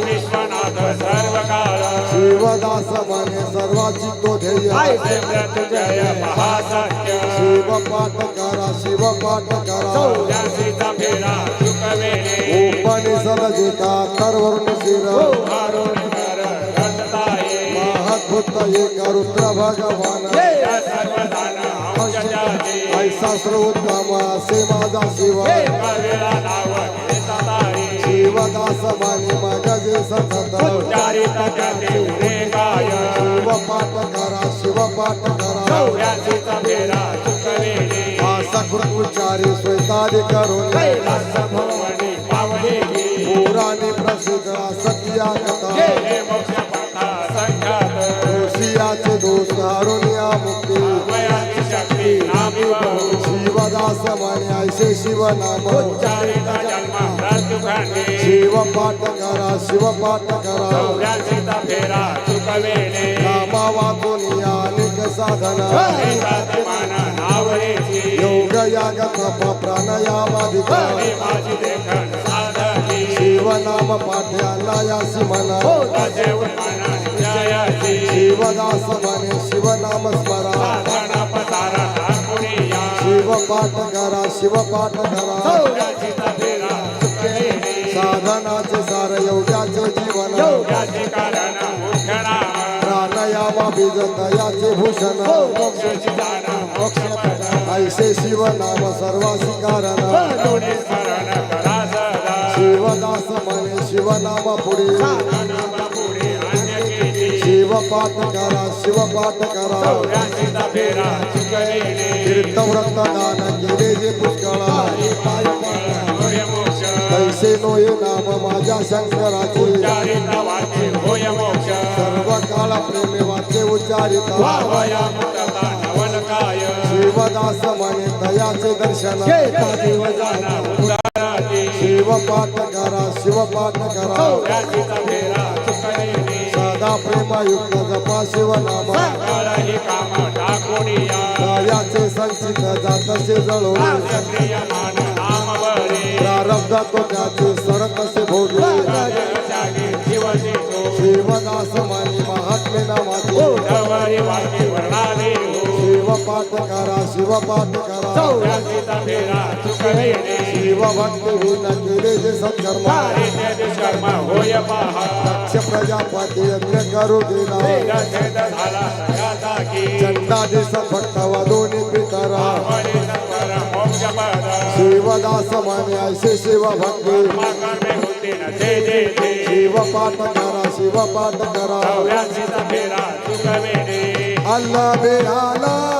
विश्वनाथ सर्व काळ शिवदास माने सर्वाची तो ध्येय। मृत्युंजय महासत्य। शिव पाठ करा शिव पाठ करा फेरा उपनिषद गीता तरवरून शिर। महद्भुत एक रुद्र भगवान। ऐसा सर्वोत्तम माझा शिव। शिवदास माने मगजे सतत चारित गाय शिव पाठ करा शिव पाठ करा चौऱ्याशीचा फेरा चुकवेणे सकृत उच्चारी करून कैलास भवनी पुराणी प्रसिद्ध सत्या कथा मोक्ष ऋषियाचे दोष अरुणिया मुक्ती शिवदास माने ऐसे शिव नाम खंडे शिव पाठ करा शिव पाठ करा नामा वाचून अनेक साधन। योग याग तप प्राणायामाधिका हे माझी देखण साधकी. शिव नाम पाठ्याला यासी म्हणा। तसे मन शिवदास माने शिव नाम स्मरा साधन पसारा दाखुनिया शिव पाठ करा. शिव पाठ करा. चुकवेणे साधनाचे सार योग्याचे जीवन. प्राणायामा बीज दयाचे भूषण मोक्ष ऐसे शिव नाम सर्वासी कारण. सदा. शिवदास म्हणे शिव नाम पुढे. नामा पुढे. अन्य केली शिव पाठ करा शिव पाठ करा चौऱ्याशीचा फेरा केले जे पुष्कळा होय मोक्ष तैसे नोये नाम माझ्या शंकराचे? चारित वाचे होय मोक्ष सर्व काळ प्रेमे वाचे उच्चारिता. वावया मुक्तता नवलकाय शिवदास म्हणे दयाचे दर्शन. पाठ करा शिव पाठ करा चौऱ्याशीचा फेरा प्रेमयुक्त जपा शिव नाम काळही काम दयाचे संचित जातसे जळवले क्षत्रिय मान नाम बळे प्रारब्ध तो त्याचे सरतसे भोगले. जागे महात्मे नामाचे. नवरी शिवपाठ करा शिवपाठ करा चौऱ्याशीचा फेरा केले जे सत्कर्म दुष्कर्म होय पहा दक्ष प्रजापती यज्ञ करू दिला. छेद झाला सगळ्याचा की पितरा मोक्ष पद शिवदास म्हणे ऐसे शिव भक्ती होते न ते जे ते शिव पाठ करा शिव पाठ करा अल्ला बेहाला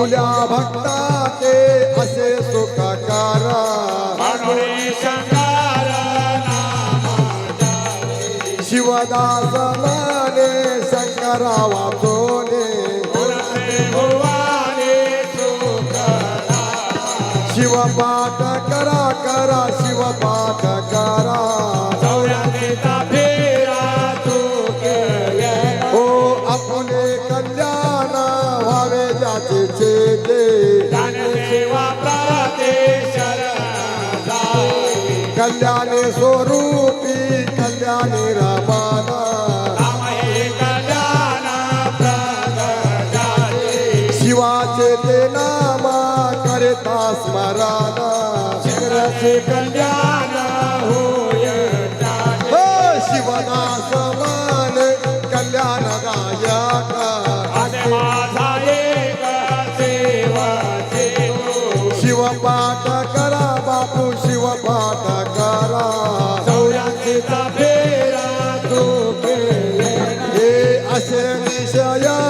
भोल्या भक्ता ते असे सुखाकारा. शिवदास माने शंकरा वाचोने शिवपाठ करा करा शिवपाठ છે દિશયા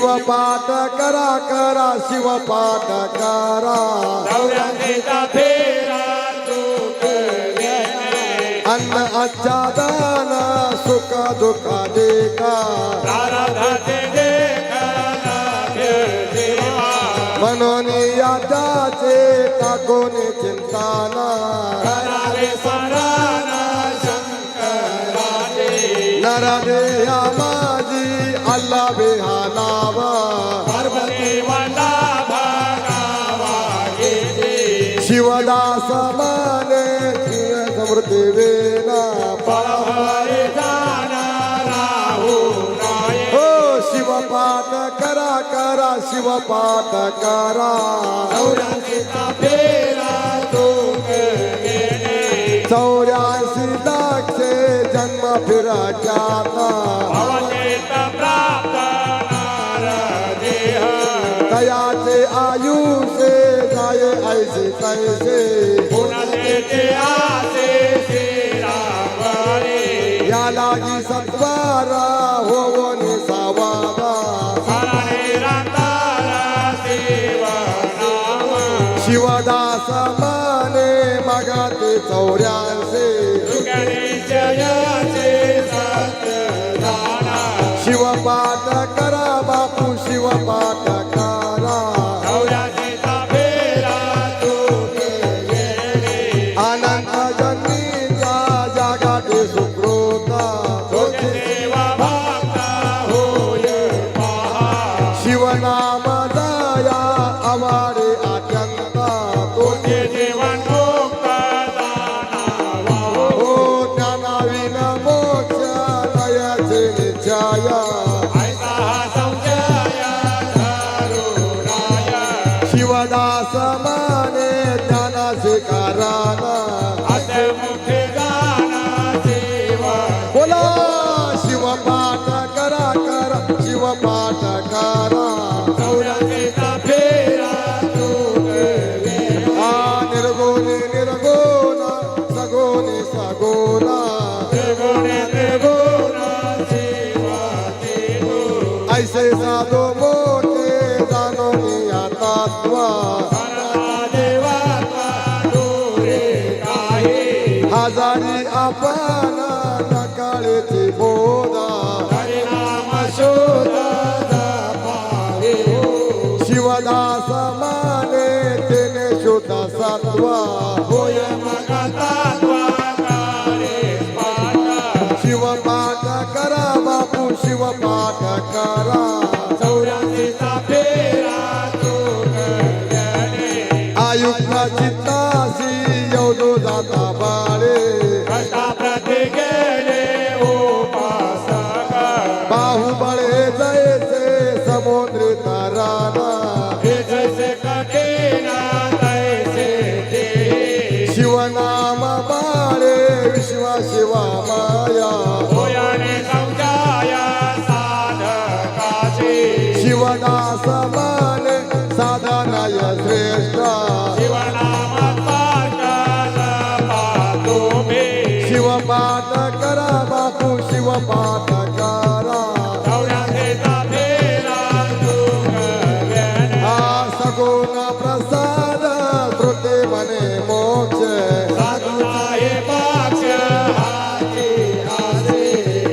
शिवपाठ करा करा शिवपाठ करा. अन्न अच्छा दाना सुख दुःख देखा म्हणून या त्याचे टाकून चिंताना. नरदे आमा अल्ला बेहालावा पार्वतीवाला शिवदासनाने समृद्धी वेला पाहारे जाणारा हो करा करा शिवपात करा। चौऱ्याऐंशी दाक्षे जन्म फिरा जाता। जयाचे आयुषे जाय ऐसे तैसे या लागी सत्वारा होवन सावावा शिवदास माने मगाते चौऱ्या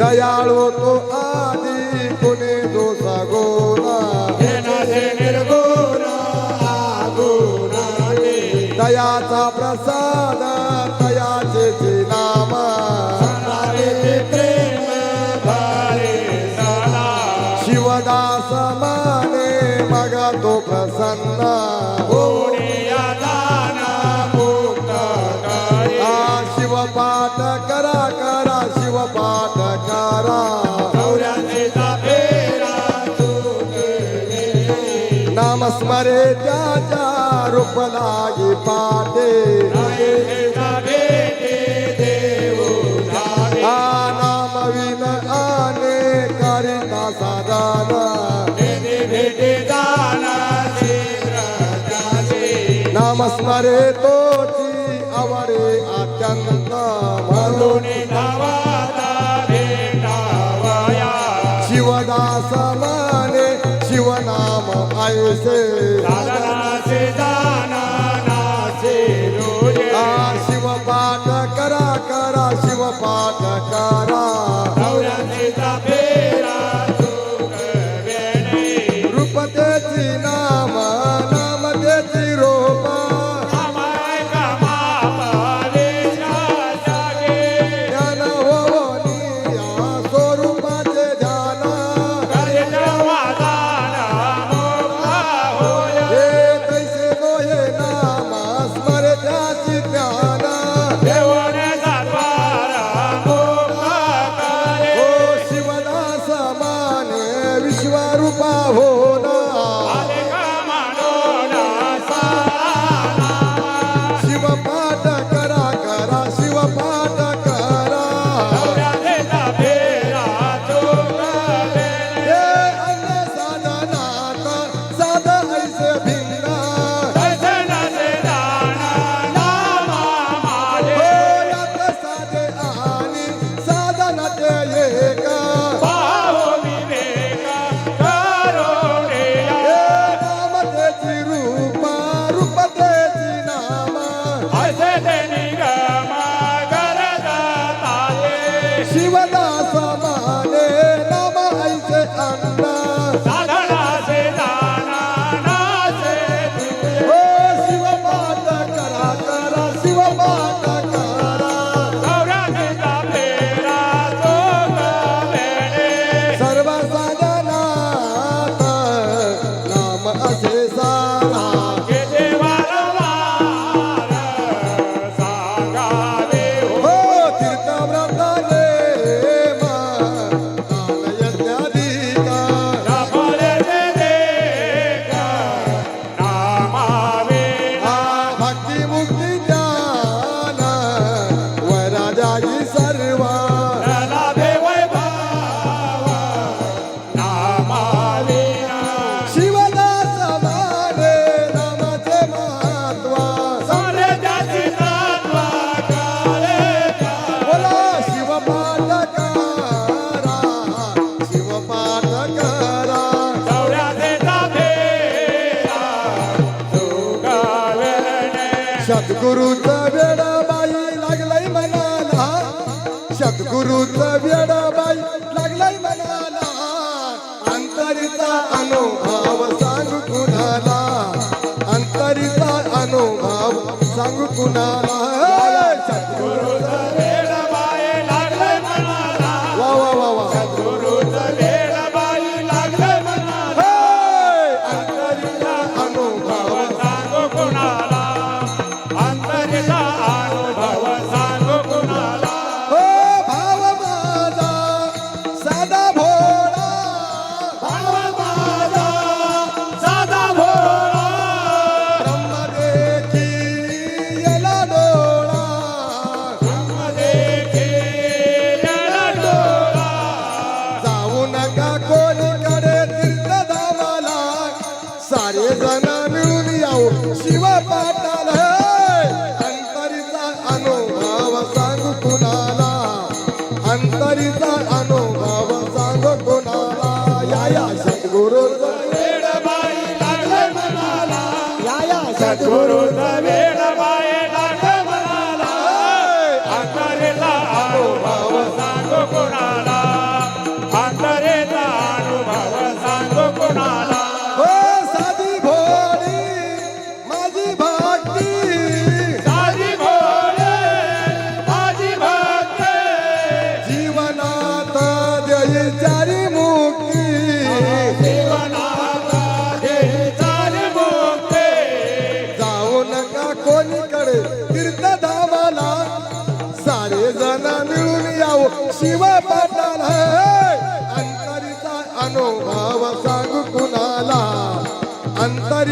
દયાળો તો આ त्याच्या रूपलागी पाटे नामविन आने करिता साधान। नामस्मरे तोची आवडे अत्यंत म्हणून सद्गुरूचा वेडा बाई लागलाय मनाला. सद्गुरूचा वेडा बाई लागलाय मनाला. अंतरीचा अनुभव सांग कुणाला? अंतरीचा अनुभव सांग कुणाला?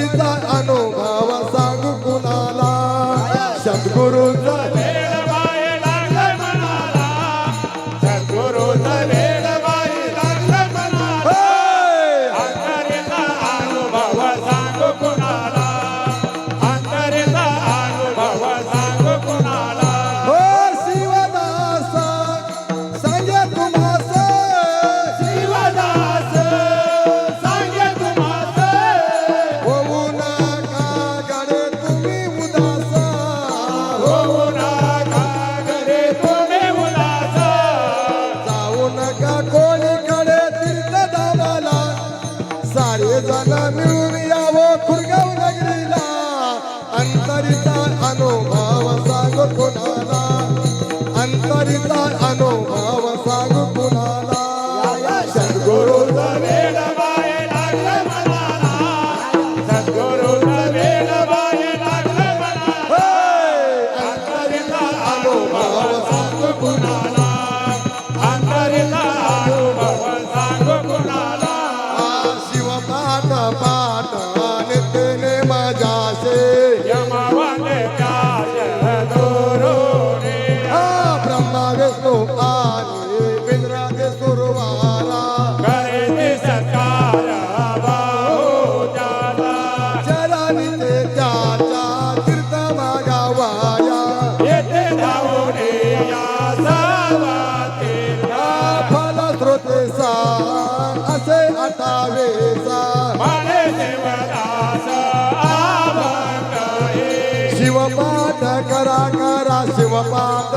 Anita, ano Shivapada